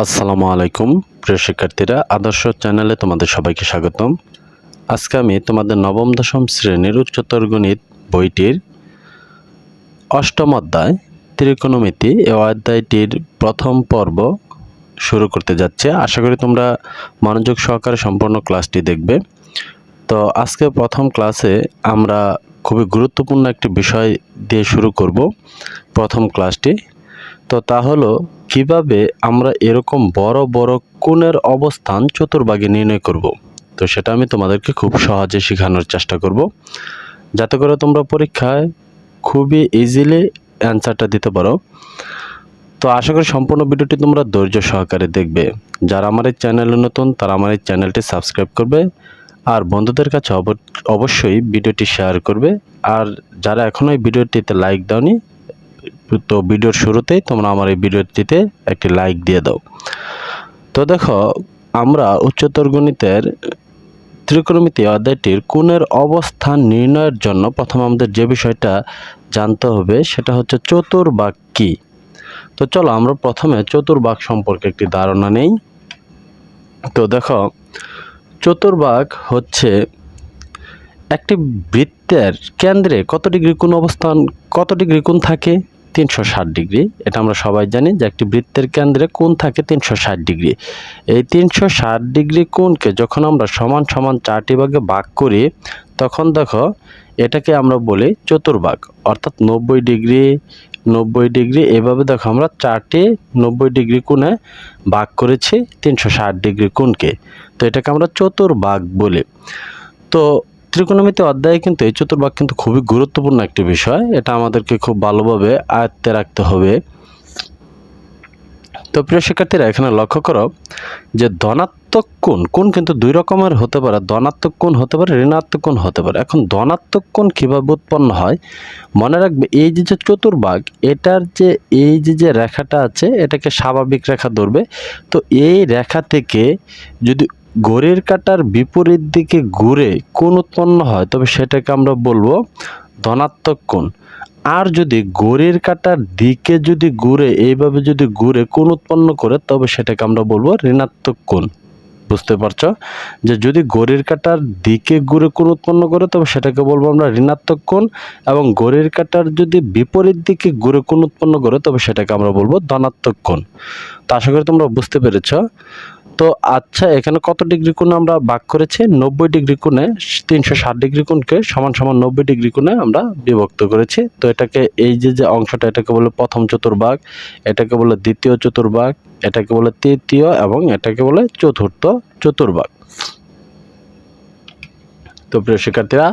আসসালামু আলাইকুম, প্রিয় শিক্ষার্থীরা, আদর্শ চ্যানেলে তোমাদের সবাইকে স্বাগতম। আজকে আমি তোমাদের নবম, দশম শ্রেণির উচ্চতর গণিত বইটির অষ্টম অধ্যায়, ত্রিকোণমিতি এই অধ্যায়টির প্রথম পর্ব শুরু করতে যাচ্ছে। আশা করি তোমরা মনোযোগ সহকারে সম্পূর্ণ ক্লাসটি দেখবে। তো আজকে প্রথম ক্লাসে আমরা খুবই গুরুত্বপূর্ণ একটি বিষয় দিয়ে শুরু করব। প্রথম ক্লাসটি তো তা হলো, কীভাবে আমরা এরকম বড় বড় কোণের অবস্থান চতুর্ভাগে নির্ণয় করব? তো সেটা আমি তোমাদেরকে খুব সহজে শেখানোর চেষ্টা করব। যাতে করে তোমরা পরীক্ষায় খুবই ইজিলি অ্যান্সারটা দিতে পারো। তো আশা করি সম্পূর্ণ ভিডিওটি তোমরা ধৈর্য সহকারে দেখবে। যারা আমার এই চ্যানেলে নতুন, তারা আমার এই চ্যানেলটি সাবস্ক্রাইব করবে। আর বন্ধুদের কাছে অব- অবশ্যই ভিডিওটি শেয়ার করবে। আর যারা এখনও এই ভিডিওটিতে লাইক দাওনি তো ভিডিওর শুরুতেই তোমরা আমার এই ভিডিওটিতে একটি লাইক দিয়ে দাও। তো দেখো, আমরা উচ্চতর গণিতের ত্রিকোণমিতি অধ্যায়টির কোণের অবস্থান নির্ণয়ের জন্য প্রথম আমাদের যে বিষয়টা জানতে হবে সেটা হচ্ছে চতুর্বাক কি? তো চলো, আমরা প্রথমে চতুর্বাক সম্পর্কে একটি ধারণা নেই। তো দেখো চতুর্বাক হচ্ছে একটি বৃত্তের কেন্দ্রে কত ডিগ্রি কোণ অবস্থান, কত ডিগ্রি কোণ থাকে? তিনশো ষাট ডিগ্রি। এটা আমরা সবাই জানি যে একটি বৃত্তের কেন্দ্রে কোণ থাকে তিনশো ষাট ডিগ্রি। এই তিনশো ষাট ডিগ্রি কোণকে যখন আমরা সমান সমান চারটি ভাগে ভাগ করি, তখন দেখো এটাকে আমরা বলি চতুর্ভাগ, অর্থাৎ নব্বই ডিগ্রি নব্বই ডিগ্রি, এভাবে দেখো আমরা চারটি নব্বই ডিগ্রি কোণে ভাগ করেছি তিনশো ষাট ডিগ্রি কোণকে। তো এটাকে আমরা চতুর্ভাগ বলি। তো ত্রিকোণমিতি অধ্যায়ে কিন্তু এই চতুর্ভাগ কিন্তু খুবই গুরুত্বপূর্ণ একটি বিষয়। এটা আমাদেরকে খুব ভালোভাবে আয়ত্তে রাখতে হবে। তো প্রিয় শিক্ষার্থীরা, এখানে লক্ষ্য করো যে ধনাত্মক কোণ কোণ কিন্তু দুই রকমের হতে পারে। ধনাত্মক কোণ হতে পারে, ঋণাত্মক কোণ হতে পারে। এখন ধনাত্মক কোণ কীভাবে উৎপন্ন হয়? মনে রাখবে এই যে যে চতুর্ভাগ, এটার যে এই যে যে রেখাটা আছে, এটাকে স্বাভাবিক রেখা ধরবে। তো এই রেখা থেকে যদি ঘড়ির কাটার বিপরীত দিকে ঘুরে কোণ উৎপন্ন হয়, তবে সেটাকে আমরা বলব ধনাত্মক কোণ। আর যদি ঘড়ির কাটার দিকে যদি ঘুরে, এইভাবে যদি ঘুরে কোণ উৎপন্ন করে, তবে সেটাকে আমরা বলব ঋণাত্মক কোণ। বুঝতে পারছ? যে যদি ঘড়ির কাটার দিকে ঘুরে কোণ উৎপন্ন করে, তবে সেটাকে বলব আমরা ঋণাত্মক কোণ। এবং ঘড়ির কাটার যদি বিপরীত দিকে ঘুরে কোণ উৎপন্ন করে, তবে সেটাকে আমরা বলব ধনাত্মক কোণ। তো আশা করি তোমরা বুঝতে পেরেছ। তো আচ্ছা এখানে কত ডিগ্রি কোণে আমরা ভাগ করেছি? নব্বই ডিগ্রি কোণে তিনশো ষাট ডিগ্রি কোণকে সমান সমান নব্বই ডিগ্রি কোণে আমরা বিভক্ত করেছি। তো এটাকে এই যে যে অংশটা এটাকে বলে প্রথম চতুর্ভাগ, এটাকে বলে দ্বিতীয় চতুর্ভাগ, এটাকে বলে তৃতীয় এবং এটাকে বলে চতুর্থ চতুর্ভাগ। তো প্রিয় শিক্ষার্থীরা,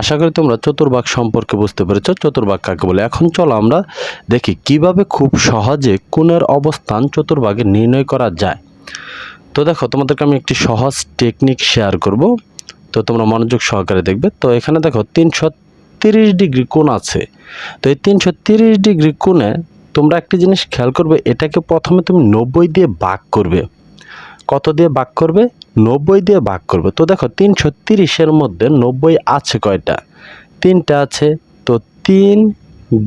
আশা করি তোমরা চতুর্ভাগ সম্পর্কে বুঝতে পেরেছ। চতুর্ভাগ কাকে বলে? এখন চলো আমরা দেখি কীভাবে খুব সহজে কোণের অবস্থান চতুর্ভাগে নির্ণয় করা যায়। তো দেখো, তোমাদেরকে আমি একটি সহজ টেকনিক শেয়ার করব। তো তোমরা মনোযোগ সহকারে দেখবে। তো এখানে দেখো, তিনশো তিরিশ ডিগ্রি কোণ আছে। তো এই তিনশো তিরিশ ডিগ্রি কোণে তোমরা একটি জিনিস খেয়াল করবে, এটাকে প্রথমে তুমি নব্বই দিয়ে ভাগ করবে। কত দিয়ে ভাগ করবে? নব্বই দিয়ে ভাগ করবে। তো দেখো, তিনশো তিরিশের মধ্যে নব্বই আছে কয়টা? তিনটা আছে। তো তিন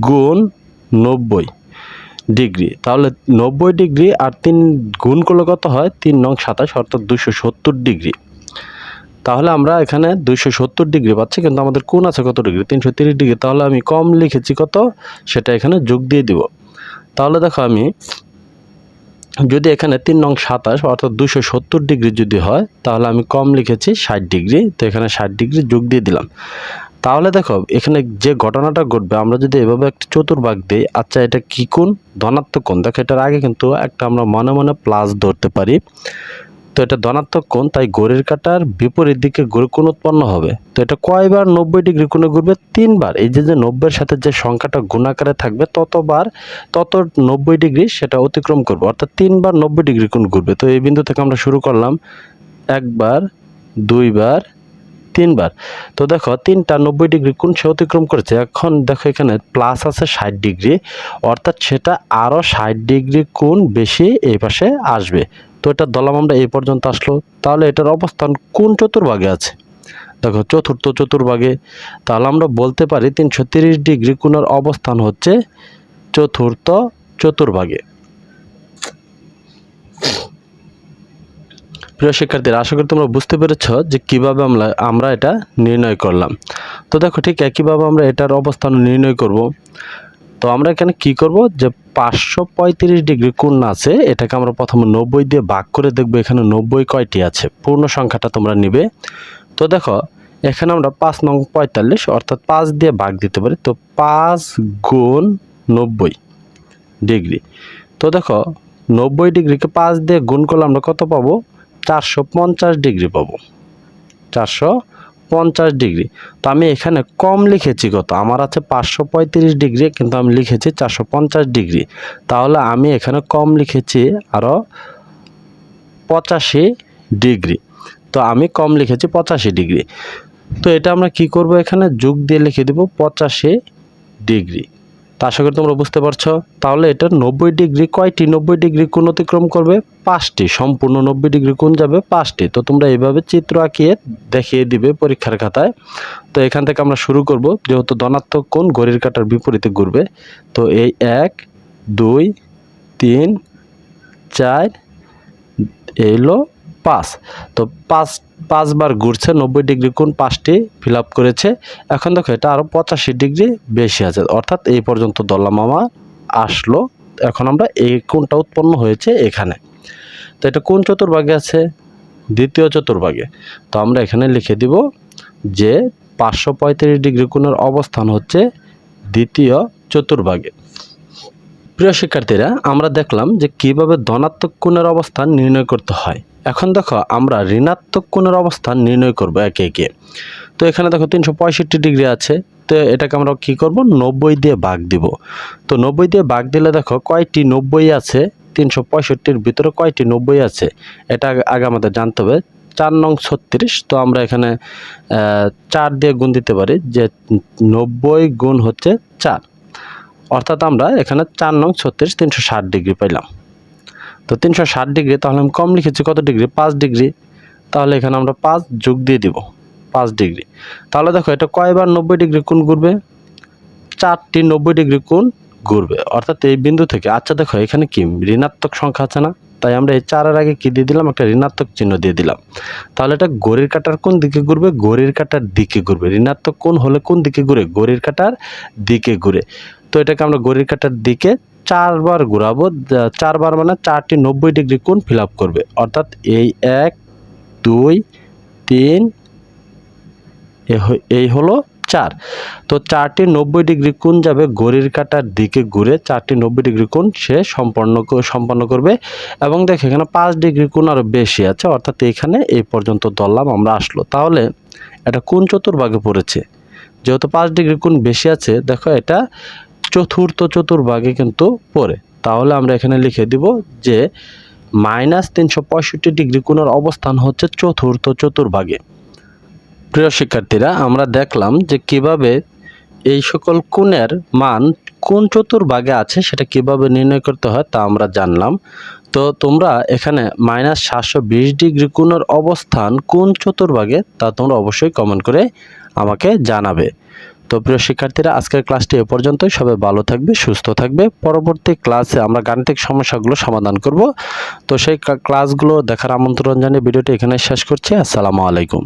গুণ নব্বই। ডিগ্রি। তাহলে নব্বই ডিগ্রি আর তিন গুণ করলে কত হয়? তিন নং সাতাশ, অর্থাৎ দুশো সত্তর ডিগ্রি। তাহলে আমরা এখানে দুইশো সত্তর ডিগ্রি পাচ্ছি, কিন্তু আমাদের কোন আছে কত ডিগ্রি? তিনশো তিরিশ ডিগ্রি। তাহলে আমি কম লিখেছি কত? সেটা এখানে যোগ দিয়ে দিব। তাহলে দেখো আমি, যদি এখানে তিন নং সাতাশ, অর্থাৎ দুশো সত্তর ডিগ্রি যদি হয়, তাহলে আমি কম লিখেছি ষাট ডিগ্রি। তো এখানে ষাট ডিগ্রি যোগ দিয়ে দিলাম। তাহলে দেখো, এখানে যে ঘটনাটা ঘটবে, আমরা যদি এভাবে একটা চতুর্ভাগ দিই আচ্ছা এটা কি কোণ? ধনাত্মক কোণ। দেখো, এটার আগে কিন্তু একটা আমরা মনে মনে প্লাস ধরতে পারি। তো এটা ধনাত্মক কোণ, তাই ঘড়ির কাটার বিপরীত দিকে কোণ উৎপন্ন হবে। তো এটা কয়বার নব্বই ডিগ্রি কোণে ঘুরবে? তিনবার। এই যে যে নব্বইয়ের সাথে যে সংখ্যাটা গুণাকারে থাকবে, ততবার, তত নব্বই ডিগ্রি সেটা অতিক্রম করবে। অর্থাৎ তিনবার নব্বই ডিগ্রি কোণ ঘুরবে। তো এই বিন্দু থেকে আমরা শুরু করলাম, একবার, দুইবার তিনবার। তো দেখো, তিনটা নব্বই ডিগ্রি কোন সে অতিক্রম করেছে। এখন দেখো এখানে প্লাস আছে ষাট ডিগ্রি, অর্থাৎ সেটা আরও ষাট ডিগ্রি কোন বেশি এই পাশে আসবে। তো এটা দলাম আমরা এই পর্যন্ত আসলো। তাহলে এটার অবস্থান কোন চতুর্ভাগে আছে? দেখো, চতুর্থ চতুর্ভাগে। তাহলে আমরা বলতে পারি তিনশো ডিগ্রি কোণের অবস্থান হচ্ছে চতুর্থ চতুর্ভাগে। প্রিয় শিক্ষার্থীরা, আশা করি তোমরা বুঝতে পেরেছ যে কীভাবে আমরা আমরা এটা নির্ণয় করলাম। তো দেখো, ঠিক একইভাবে আমরা এটার অবস্থান নির্ণয় করব। তো আমরা এখানে কি করব? যে পাঁচশো পঁয়ত্রিশ ডিগ্রি কোণ আছে, এটাকে আমরা প্রথমে নব্বই দিয়ে ভাগ করে দেখব এখানে নব্বই কয়টি আছে। পূর্ণ সংখ্যাটা তোমরা নিবে। তো দেখো, এখানে আমরা পাঁচ নং পঁয়তাল্লিশ, অর্থাৎ পাঁচ দিয়ে ভাগ দিতে পারি, তো পাঁচ গুণ নব্বই ডিগ্রি। তো দেখো, নব্বই ডিগ্রিকে পাঁচ দিয়ে গুণ করলে আমরা কত পাবো? চারশো পঞ্চাশ ডিগ্রি পাবো। চারশো পঞ্চাশ ডিগ্রি। তো আমি এখানে কম লিখেছি কত? আমার আছে পাঁচশো পঁয়ত্রিশ ডিগ্রি, কিন্তু আমি লিখেছি চারশো পঞ্চাশ ডিগ্রি। তাহলে আমি এখানে কম লিখেছি আরও পঁচাশি ডিগ্রি। তো আমি কম লিখেছি পঁচাশি ডিগ্রি। তো এটা আমরা কি করব এখানে? যোগ দিয়ে লিখে দেব পঁচাশি ডিগ্রি। তা আশা করি তোমরা বুঝতে পারছ। তাহলে এটা নব্বই ডিগ্রি, কয়টি নব্বই ডিগ্রি কোণ অতিক্রম করবে? পাঁচটি, সম্পূর্ণ নব্বই ডিগ্রি কোণ যাবে পাঁচটি। তো তোমরা এইভাবে চিত্র আঁকিয়ে দেখিয়ে দিবে পরীক্ষার খাতায়। তো এখান থেকে আমরা শুরু করব, যেহেতু ধনাত্মক কোণ ঘড়ির কাটার বিপরীতে ঘুরবে। তো এই এক, দুই, তিন, চার এই হলো পাঁচ তো পাঁচ পাঁচবার ঘুরছে, নব্বই ডিগ্রি কোণ পাঁচটি ফিল আপ করেছে। এখন দেখো, এটা আরও পঁচাশি ডিগ্রি বেশি আছে। অর্থাৎ এই পর্যন্ত দল্লা মামা আসলো। এখন আমরা এই কোণটা উৎপন্ন হয়েছে এখানে। তো এটা কোন চতুর্ভাগে আছে? দ্বিতীয় চতুর্ভাগে। তো আমরা এখানে লিখে দিব যে পাঁচশো পঁয়ত্রিশ ডিগ্রি কোণের অবস্থান হচ্ছে দ্বিতীয় চতুর্ভাগে। প্রিয় শিক্ষার্থীরা, আমরা দেখলাম যে কীভাবে ধনাত্মক কোণের অবস্থান নির্ণয় করতে হয়। এখন দেখো, আমরা ঋণাত্মক কোণের অবস্থান নির্ণয় করব একে একে। তো এখানে দেখো, তিনশো পঁয়ষট্টি ডিগ্রি আছে। তো এটাকে আমরা কি করব? নব্বই দিয়ে ভাগ দিব। তো নব্বই দিয়ে ভাগ দিলে দেখো, কয়টি নব্বই আছে? তিনশো পঁয়ষট্টির ভিতরে কয়টি নব্বই আছে? এটা আগে আমাদের জানতে হবে। চার নং ছত্রিশ, তো আমরা এখানে চার দিয়ে গুণ দিতে পারি যে নব্বই গুণ হচ্ছে চার। অর্থাৎ আমরা এখানে চার নং ছত্রিশ, তিনশো ষাট ডিগ্রি পাইলাম। তো তিনশো ষাট ডিগ্রি, তাহলে আমি কম লিখেছি কত ডিগ্রি? পাঁচ ডিগ্রি। তাহলে এখানে আমরা পাঁচ যোগ দিয়ে দিব, পাঁচ ডিগ্রি। তাহলে দেখো এটা কয়বার নব্বই ডিগ্রি কোণ ঘুরবে? চারটি নব্বই ডিগ্রি কোণ ঘুরবে। অর্থাৎ এই বিন্দু থেকে আচ্ছা দেখো এখানে কি ঋণাত্মক সংখ্যা আছে না? তাই আমরা এই চারের আগে কি দিয়ে দিলাম? একটা ঋণাত্মক চিহ্ন দিয়ে দিলাম। তাহলে এটা গড়ির কাটার কোন দিকে ঘুরবে? গড়ির কাটার দিকে ঘুরবে। ঋণাত্মক কোন হলে কোন দিকে ঘুরে? গড়ির কাটার দিকে ঘুরে। তো এটাকে আমরা গড়ির কাটার দিকে চারবার ঘুরাবো চারবার মানে চারটি নব্বই ডিগ্রি কোণ ফিল আপ করবে। অর্থাৎ এই এক, দুই, তিন এই হলো চার। তো চারটি নব্বই ডিগ্রি কোণ যাবে ঘড়ির কাটার দিকে ঘুরে চারটি নব্বই ডিগ্রি কোণ সে সম্পন্ন সম্পন্ন করবে। এবং দেখো এখানে পাঁচ ডিগ্রি কোণ আরও বেশি আছে, অর্থাৎ এখানে এই পর্যন্ত ধরলাম আমরা আসলো। তাহলে এটা কোন চতুর্ভাগে পড়েছে? যেহেতু পাঁচ ডিগ্রি কোণ বেশি আছে, দেখো এটা চতুর্থ চতুর্ভাগে কিন্তু পড়ে। তাহলে আমরা এখানে লিখে দিব যে মাইনাস তিনশো পঁয়ষট্টি ডিগ্রি কোণের অবস্থান হচ্ছে চতুর্থ চতুর্ভাগে। প্রিয় শিক্ষার্থীরা, আমরা দেখলাম যে কীভাবে এই সকল কোণের মান কোন চতুর্ভাগে আছে সেটা কীভাবে নির্ণয় করতে হয় তা আমরা জানলাম। তো তোমরা এখানে মাইনাস সাতশো বিশ ডিগ্রি কোণের অবস্থান কোন চতুর্ভাগে তা তোমরা অবশ্যই কমেন্ট করে আমাকে জানাবে। তো প্রিয় শিক্ষার্থীরা, আজকের ক্লাসটি এ পর্যন্তই। সবাই ভালো থাকবে, সুস্থ থাকবে। পরবর্তী ক্লাসে আমরা গাণিতিক সমস্যাগুলো সমাধান করব। তো সেই ক্লাসগুলো দেখার আমন্ত্রণ জানিয়ে ভিডিওটি এখানে শেষ করছি। আসসালামু আলাইকুম।